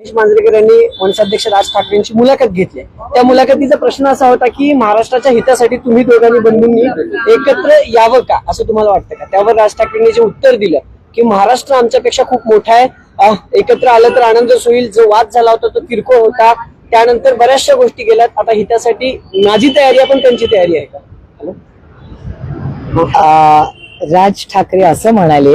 महेश मांजरेकर यांनी मनसाध्यक्ष राज ठाकरेंची मुलाखत घेतली. त्या मुलाखतीचा प्रश्न असा होता की महाराष्ट्राच्या हितासाठी तुम्ही दोघांनी बंधूंनी एकत्र यावं का असं तुम्हाला वाटतं का? त्यावर राज ठाकरेंनी जे उत्तर दिलं की महाराष्ट्र आमच्यापेक्षा खूप मोठा आहे एकत्र आलं तर आनंदच होईल जो वाद झाला होता तो किरकोळ होता त्यानंतर बऱ्याचशा गोष्टी गेल्यात आता हितासाठी माझी तयारी आहे पण त्यांची तयारी आहे का? राज ठाकरे असं म्हणाले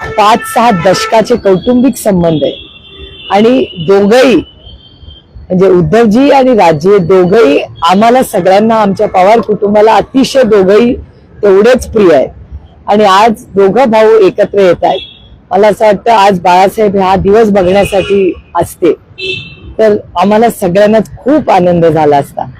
पाच सहा दशकाचे कौटुंबिक संबंध आहे. आणि दोघही म्हणजे उद्धवजी आणि राजे दोघही आम्हाला सगळ्यांना आमच्या पवार कुटुंबाला अतिशय दोघही तेवढेच प्रिय आहेत. आणि आज दोघं भाऊ एकत्र येत आहेत. मला असं वाटतं आज बाळासाहेब हा दिवस बघण्यासाठी असते. तर आम्हाला सगळ्यांनाच खूप आनंद झाला असता.